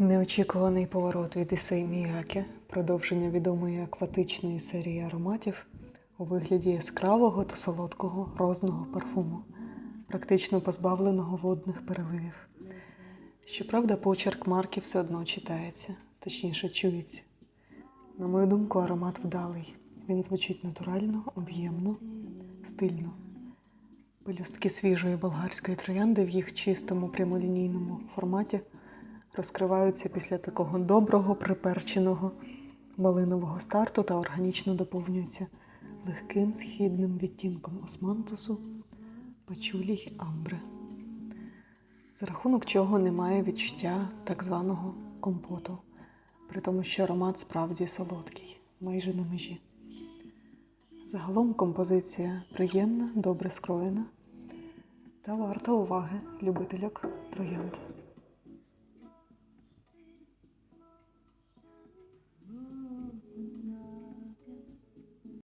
Неочікуваний поворот від Ісей Міякі, продовження відомої акватичної серії ароматів у вигляді яскравого та солодкого розного парфуму, практично позбавленого водних переливів. Щоправда, почерк марки все одно читається, точніше чується. На мою думку, аромат вдалий. Він звучить натурально, об'ємно, стильно. Пелюстки свіжої болгарської троянди в їх чистому прямолінійному форматі розкриваються після такого доброго, приперченого малинового старту та органічно доповнюються легким східним відтінком османтусу, пачулі й амбри. За рахунок чого немає відчуття так званого компоту, при тому, що аромат справді солодкий, майже на межі. Загалом композиція приємна, добре скроєна та варта уваги любительок троянд.